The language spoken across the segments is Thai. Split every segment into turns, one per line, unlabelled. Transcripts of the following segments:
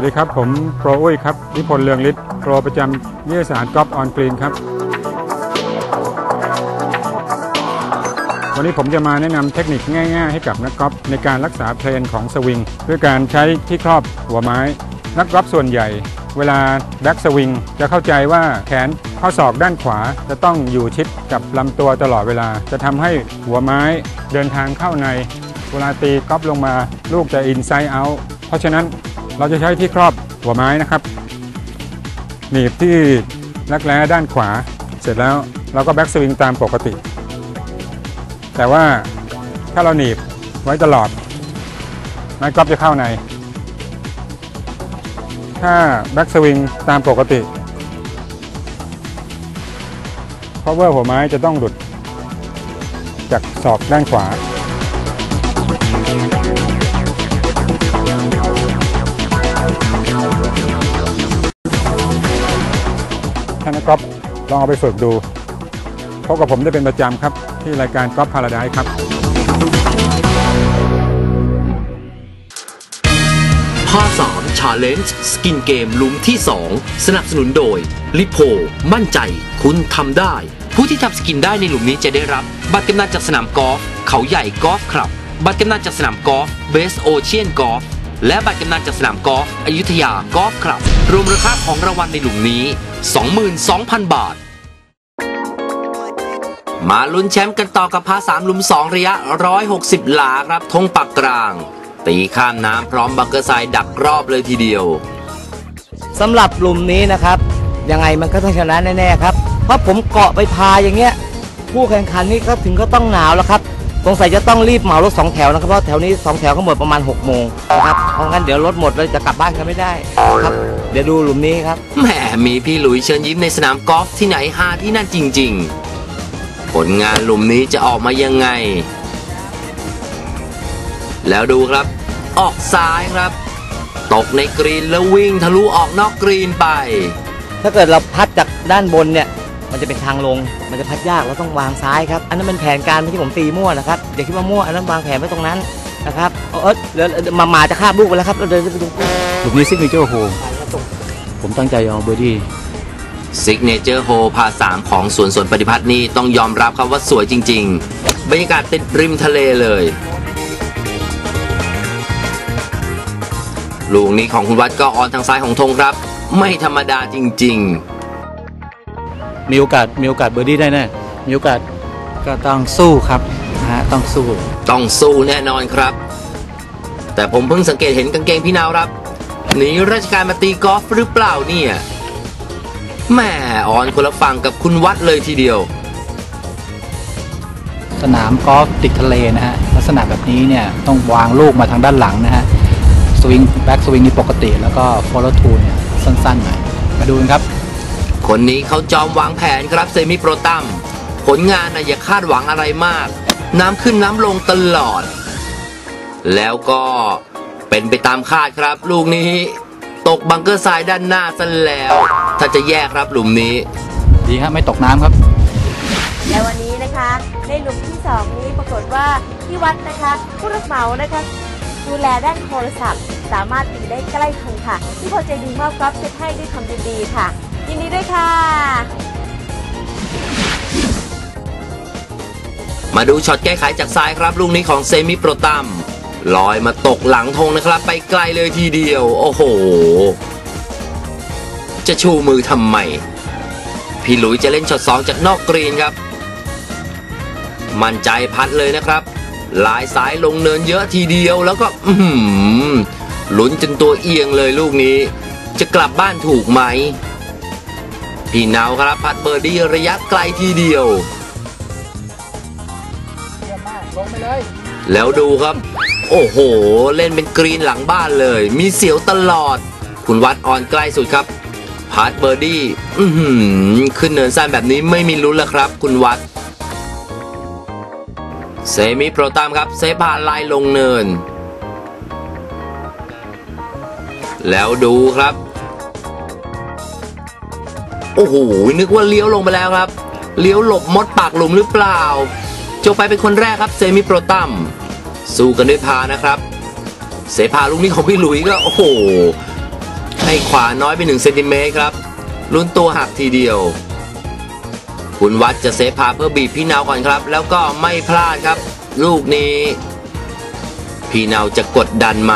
วัสดีครับ ผมโปรอุ้ยครับนิพนธ์เลืองฤทธิ์โปรประจำนิตยสารกอล์ฟออนกรีนครับ วันนี้ผมจะมาแนะนำเทคนิคง่ายๆ ให้กับนักกอล์ฟในการรักษาเพลนของสวิงด้วยการใช้ที่ครอบหัวไม้ นักกอล์ฟส่วนใหญ่ เวลาแบ็กสวิงจะเข้าใจว่าแขนข้อศอกด้านขวาจะต้องอยู่ชิดกับลำตัวตลอดเวลา จะทำให้หัวไม้เดินทางเข้าใน เวลาตีกอล์ฟลงมาลูกจะอินไซด์เอาเพราะฉะนั้น เราจะใช้ที่ครอบหัวไม้นะครับ หนีบที่รักแร้ด้านขวา เสร็จแล้วเราก็แบ็กสวิงตามปกติ แต่ว่าถ้าเราหนีบไว้ตลอด ไม้กอล์ฟจะเข้าใน ถ้าแบ็กสวิงตามปกติเพราะว่าหัวไม้จะต้องหลุดจากศอกด้านขวา กกอล์ฟลองเอาไปฝึกดูพบกับผมได้เป็นประจำครับ ที่รายการกอล์ฟพาราไดครับ
ภาสามชาเลนจ์สกินเกมลุมที่ 2 สนับสนุนโดยลิโพมั่นใจ คุณทำได้ ผู้ที่ทำสกินได้ในหลุมนี้จะได้รับ บัตรกำนันจากสนามกอล์ฟเขาใหญ่กอล์ฟคลับ บัตรกำนันจากสนามกอล์ฟเบสโอเชียนกอล์ฟและบัตรกำนันจากสนามกอล์ฟอยุธยากอล์ฟคลับ รวมมูลค่าของรางวัลในหลุมนี้ 22,000 บาท มาลุ้นแชมป์กันต่อกับพาสามหลุม 2 ระยะ 160 หลาครับธงปักกลาง ตีข้ามน้ำพร้อมบังเกอร์ไซด์ดักรอบเลยทีเดียว
สำหรับกลุ่มนี้นะครับ ยังไงมันก็ต้องชนะแน่ๆครับ เพราะผมเกาะไปพาอย่างเงี้ย ผู้แข่งขันนี่ก็ถึงก็ต้องหนาวแล้วครับ สงสัยจะต้องรีบเหมารถสองแถวนะครับเพราะแถวนี้สองแถวก็หมดประมาณ6กโมงนะครับเพราะงั้นเดี๋ยวรถหมดเราจะกลับบ้านกันไม่ได้ครับ เดี๋ยวดูหลุมนี้ครับ
แหมมีพี่หลุยเชิญยิ้มในสนามกอล์ฟที่ไหนฮาที่นั่นจริง ๆ ผลงานหลุมนี้จะออกมายังไง แล้วดูครับ ออกซ้ายครับ ตกในกรีนแล้ววิ่งทะลุออกนอกกรีนไป
ถ้าเกิดเราพัดจากด้านบนเนี่ย มันจะเป็นทางลง มันจะพัดยากเราต้องวางซ้ายครับ อันนั้นเป็นแผนการไม่ใช่ผมตีมั่วนะครับอย่าคิดว่ามั่วอันนั้นวางแผนไว้ตรงนั้นนะครับเออเดี๋ยวมามาจะข้ามลูกไปแล้วครับเราเดินไปดู
หลุมนี้ซิกเนเจอร์โฮผมตั้งใจจะเอาเบอร์ดี้
ซิกเนเจอร์โฮพาสามของสวนสวนปฏิพัฒน์นี่ต้องยอมรับครับว่าสวยจริง ๆ บรรยากาศติดริมทะเลเลยลูกนี้ของคุณวัดก็ออนทางซ้ายของธงครับ ไม่ธรรมดาจริง ๆ
มีโอกาสมีโอกาสเบอร์ดี้ได้แน่มีโอกาสก็ต้องสู้ครับนะฮะต้องสู้
ๆต้องสู้แน่นอนครับ แต่ผมเพิ่งสังเกตเห็นกางเกงพี่นาวครับหนีราชการมาตีกอล์ฟหรือเปล่าเนี่ยแหม่ออนคนละฝั่งกับคุณวัดเลยทีเดียว
สนามกอล์ฟติดทะเลนะฮะลักษณะแบบนี้เนี่ยต้องวางลูกมาทางด้านหลังนะฮะสวิงแบ็กสวิงนี่ปกติ แล้วก็ฟอลโล่ทูเนี่ยสั้นๆหน่อยมาดูกันครับ
คนนี้เขาจอมวางแผนครับเซมิโปรตัม ผลงานนะอย่าคาดหวังอะไรมาก น้ำขึ้นน้ำลงตลอด แล้วก็เป็นไปตามคาดครับ ลูกนี้ ตกบังเกอร์ทรายด้านหน้าซะแล้ว ถ้าจะแยกครับหลุมนี้
ดีฮะไม่ตกน้ำครับ
และวันนี้นะคะในหลุมที่ 2 นี้ปรากฏว่าที่วัดนะคะผู้รับเหมานะคะดูแลด้านโทรศัพท์ สามารถตีได้ใกล้ทงค่ะ ที่พอใจดีมอบกอล์ฟเซตให้ด้วยคำยินดีค่ะ ยินดีด้วยค่ะ
มาดูช็อตแก้ไขจากซ้ายครับลูกนี้ของเซมิโปรตัมลอยมาตกหลังธงนะครับ ไปไกลเลยทีเดียว โอ้โห จะชูมือทำไม พี่หลุยจะเล่นช็อตสองจากนอกกรีนครับ มั่นใจพัดเลยนะครับลายซ้ายลงเนินเยอะทีเดียวแล้วก็ อื้อหือลุ้นจนตัวเอียงเลยลูกนี้ จะกลับบ้านถูกไหม พี่นาวครับพัดเบอร์ดี้ระยะไกลทีเดียวแล้วดูครับ โอ้โห เล่นเป็นกรีนหลังบ้านเลย มีเสียวตลอด คุณวัดออนใกล้สุดครับพาร์ทเบอร์ดี้อือหือขึ้นเนินสั้นแบบนี้ไม่มีลุ้นแล้วครับ คุณวัด เซมิโปรตามครับเซฟผ่านลายลงเนิน แล้วดูครับ โอ้โหนึกว่าเลี้ยวลงไปแล้วครับเลี้ยวหลบมดปากหลุมหรือเปล่าโจไปเป็นคนแรกครับเซมิโปรตัมสู้กันด้วยพานะครับ เสพาลูกนี้ของพี่หลุยก็โอ้โห ให้ขวาน้อยไป1เซนติเมตรครับลุ้นตัวหักทีเดียว คุณวัดจะเซฟพาเพื่อบีบพี่นาวก่อนครับ แล้วก็ไม่พลาดครับ ลูกนี้ พี่นาวจะกดดันไหม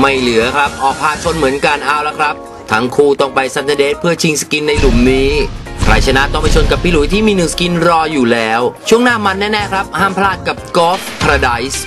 ไม่เหลือครับ ออกพาชนเหมือนกันเอาแล้วครับ ทั้งคู่ต้องไปซันเดเดเพื่อชิงสกินในหลุมนี้ ใครชนะต้องไปชนกับพี่หลุยที่มีหนึ่งสกินรออยู่แล้ว ช่วงหน้ามันแน่ๆครับ ห้ามพลาดกับกอล์ฟพาราไดส์